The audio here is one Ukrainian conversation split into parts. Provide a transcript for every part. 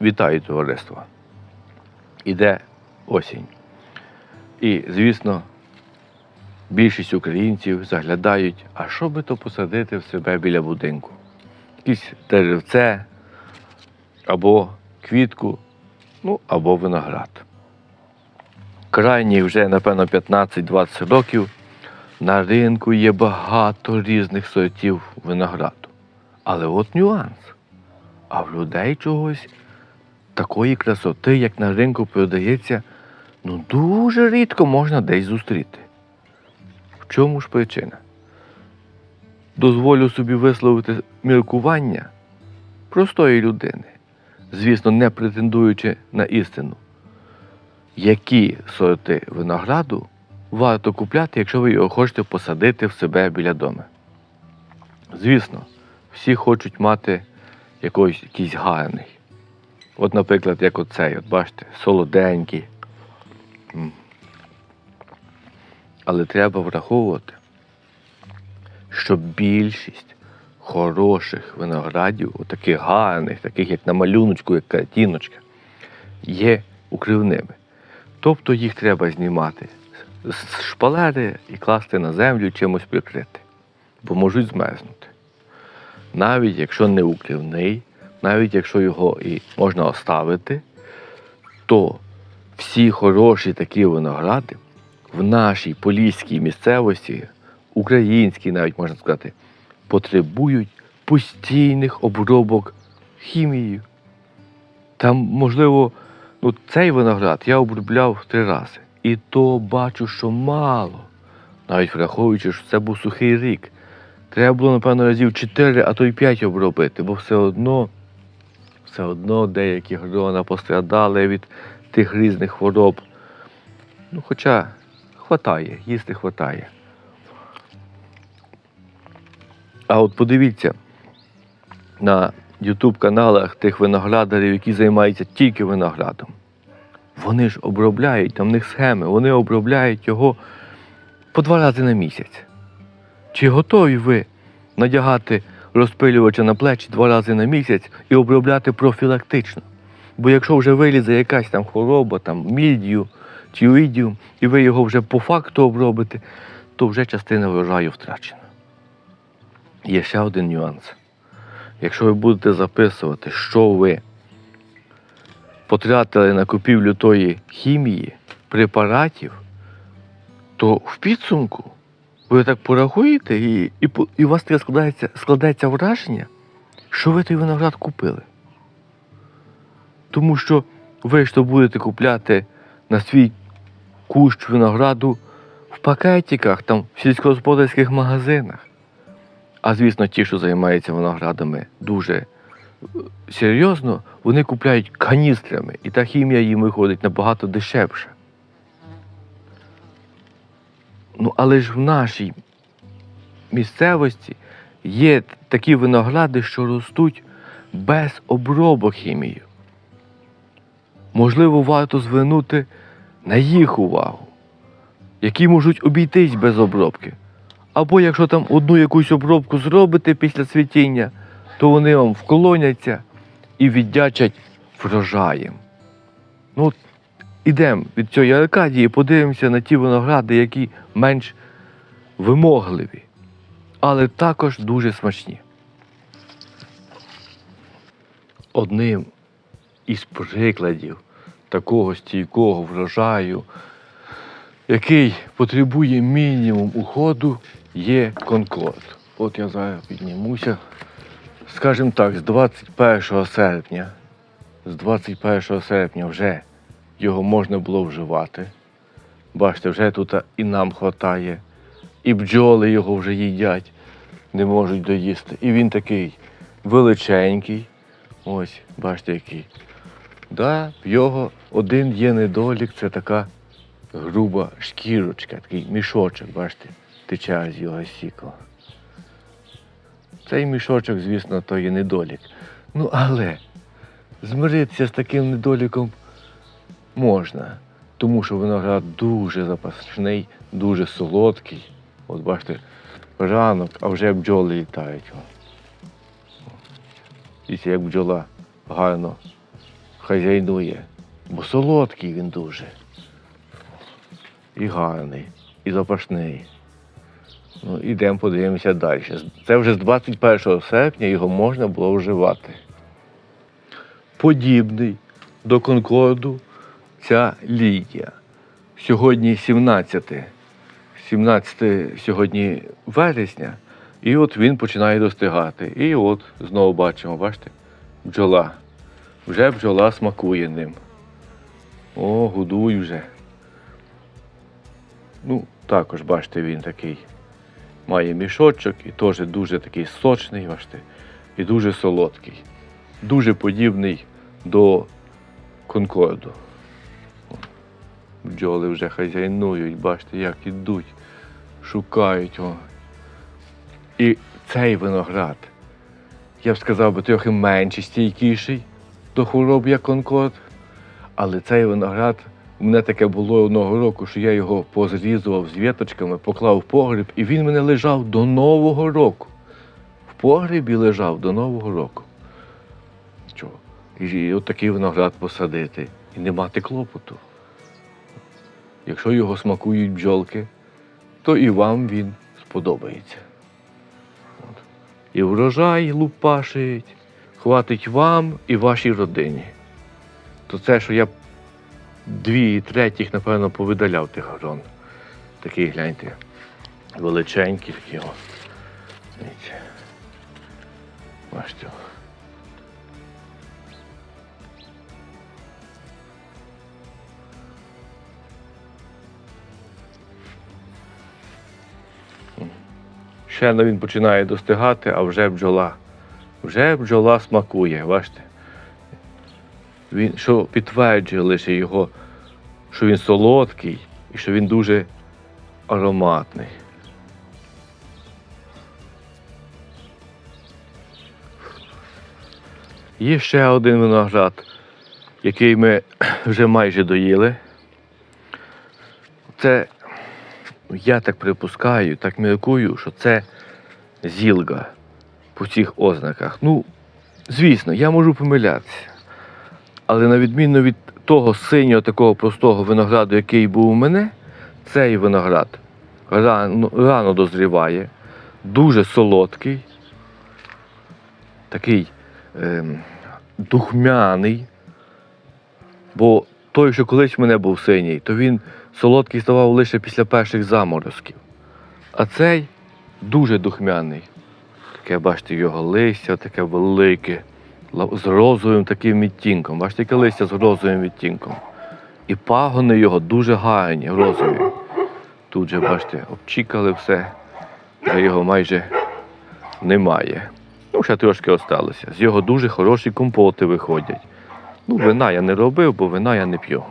Вітаю товариство. Іде осінь. І, звісно, більшість українців заглядають, а що би то посадити в себе біля будинку? Якесь деревце, або квітку, ну, або виноград. Крайній вже, напевно, 15-20 років на ринку є багато різних сортів винограду. Але от нюанс. А в людей чогось такої красоти, як на ринку продається, ну дуже рідко можна десь зустріти. В чому ж причина? Дозволю собі висловити міркування простої людини, звісно, не претендуючи на істину. Які сорти винограду варто купляти, якщо ви його хочете посадити в себе біля дому? Звісно, всі хочуть мати якийсь, якийсь гарний. От, наприклад, як оцей, от бачите, солоденький. Але треба враховувати, що більшість хороших виноградів, таких гарних, таких як на малюночку, як картиночка, є укривними. Тобто їх треба знімати з шпалери і класти на землю чимось прикрити, бо можуть змерзнути. Навіть якщо не укривний, навіть якщо його і можна оставити, то всі хороші такі виногради в нашій поліській місцевості, українській навіть можна сказати, потребують постійних обробок хімією. Там, можливо, ну, цей виноград я обробляв три рази. І то бачу, що мало. Навіть враховуючи, що це був сухий рік. Треба було, напевно, разів 4, а то й 5 обробити, бо все одно, все одно деякі грона пострадали від тих різних хвороб. Ну, хоча хватає, їсти хватає. А от подивіться на Ютуб-каналах тих виноградарів, які займаються тільки виноградом. Вони ж обробляють, там в них схеми, вони обробляють його по два рази на місяць. Чи готові ви надягати розпилювача на плечі два рази на місяць і обробляти профілактично? Бо якщо вже вилізе якась там хвороба, там мільдію чи уїдію, і ви його вже по факту обробите, то вже частина врожаю втрачена. Є ще один нюанс. Якщо ви будете записувати, що ви потратили на купівлю тої хімії, препаратів, то в підсумку ви так порахуєте, і, і, і у вас таке складається, складається враження, що ви той виноград купили. Тому що ви ж будете купляти на свій кущ винограду в пакетиках, там, в сільськогосподарських магазинах. А звісно, ті, що займаються виноградами дуже е, серйозно, вони купляють каністрами, і та хімія їм виходить набагато дешевше. Ну, але ж в нашій місцевості є такі виногради, що ростуть без обробок хімією. Можливо, варто звернути на їх увагу, які можуть обійтись без обробки. Або якщо там одну якусь обробку зробите після цвітіння, то вони вам вклоняться і віддячать врожаєм. Ну, ідемо від цієї Аркадії, подивимося на ті виногради, які менш вимогливі, але також дуже смачні. Одним із прикладів такого стійкого врожаю, який потребує мінімум уходу, є конкорд. От я зараз піднімуся. Скажімо так, з 21 серпня, з 21 серпня вже його можна було вживати. Бачите, вже тут і нам вистачає, і бджоли його вже їдять, не можуть доїсти. І він такий величенький. Ось, бачите, який. Да, його один є недолік, це така груба шкірочка, такий мішочок, бачите, тече з його сікла. Цей мішочок, звісно, то є недолік. Ну, але змиритися з таким недоліком можна, тому що виноград дуже запашний, дуже солодкий. От бачите, ранок, а вже бджоли літають. Дивіться, як бджола гарно хазяйнує, бо солодкий він дуже. І гарний, і запашний. Ну, ідемо подивимося далі. Це вже з 21 серпня його можна було вживати. Подібний до Конкорду ця Лідія. Сьогодні 17. 17 сьогодні вересня, і от він починає достигати. І от знову бачимо, бачите, бджола. Вже бджола смакує ним. О, гудуй вже. Ну, також, бачите, він такий має мішочок і теж дуже такий сочний, бачите, і дуже солодкий. Дуже подібний до Конкорду. Бджоли вже хазяйнують, бачите, як ідуть, шукають його. І цей виноград, я б сказав би, трохи менш стійкіший до хвороб, як Конкорд. Але цей виноград, у мене таке було одного року, що я його позрізував з віточками, поклав в погріб, і він мене лежав до Нового року. В погрібі лежав до Нового року. І от такий виноград посадити і не мати клопоту. Якщо його смакують бджолки, то і вам він сподобається. От. І врожай лупашить, хватить вам і вашій родині. То це, що я дві третіх, напевно, повидаляв тих грон. Такий, гляньте, величенький такий. Бачите. О. Ну, він починає достигати, а вже бджола. Вже бджола смакує, бачите? Він, що підтверджує лише його, що він солодкий і що він дуже ароматний. Є ще один виноград, який ми вже майже доїли. Це я так припускаю, так міркую, що це зілга по цих ознаках. Ну, звісно, я можу помилятися. Але на відміну від того синього такого простого винограду, який був у мене, цей виноград рано, рано дозріває, дуже солодкий, такий ем, духмяний. Бо той, що колись мене був синій, то він солодкий ставав лише після перших заморозків. А цей дуже духмяний. Таке, бачите, його листя таке велике, з розовим таким відтінком. Бачите, яке листя з розовим відтінком. І пагони його дуже гарні, розові. Тут же, бачите, обчікали все, вже його майже немає. Ну, ще трошки осталося. З його дуже хороші компоти виходять. Ну, вина я не робив, бо вина я не п'ю.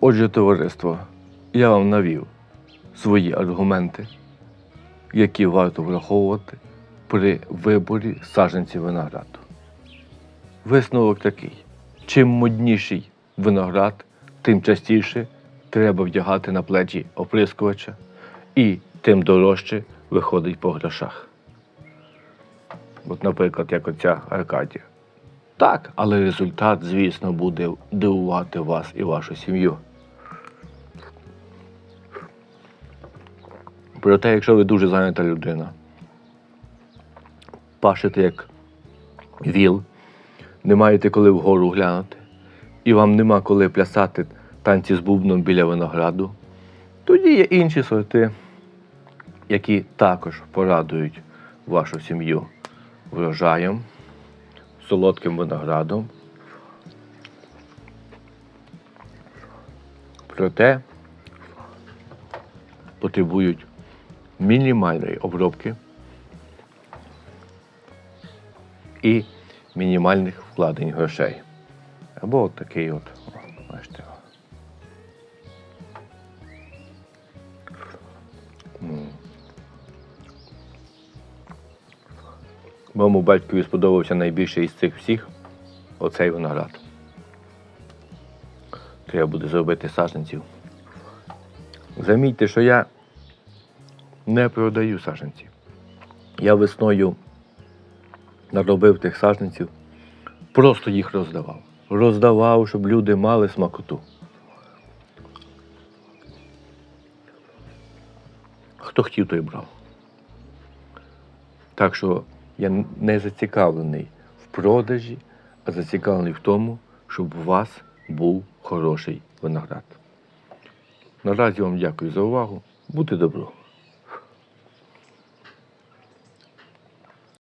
Отже, товариство, я вам навів свої аргументи, які варто враховувати при виборі саджанців винограду. Висновок такий: чим модніший виноград, тим частіше треба вдягати на плечі оприскувача, і тим дорожче виходить по грошах. От, наприклад, як оця Аркадія. Так, але результат, звісно, буде дивувати вас і вашу сім'ю. Проте, якщо ви дуже зайнята людина, пашете як віл, не маєте коли вгору глянути, і вам нема коли плясати танці з бубном біля винограду, тоді є інші сорти, які також порадують вашу сім'ю врожаєм, солодким виноградом. Проте потребують мінімальної обробки і мінімальних вкладень грошей. Або от такий от, бачите. Моєму батькові сподобався найбільше із цих всіх оцей виноград. Треба буде зробити саженців. Замітьте, що я не продаю саджанців. Я весною наробив тих саджанців, просто їх роздавав. Роздавав, щоб люди мали смакоту. Хто хотів, той брав. Так що я не зацікавлений в продажі, а зацікавлений в тому, щоб у вас був хороший виноград. Наразі вам дякую за увагу. Будьте добро.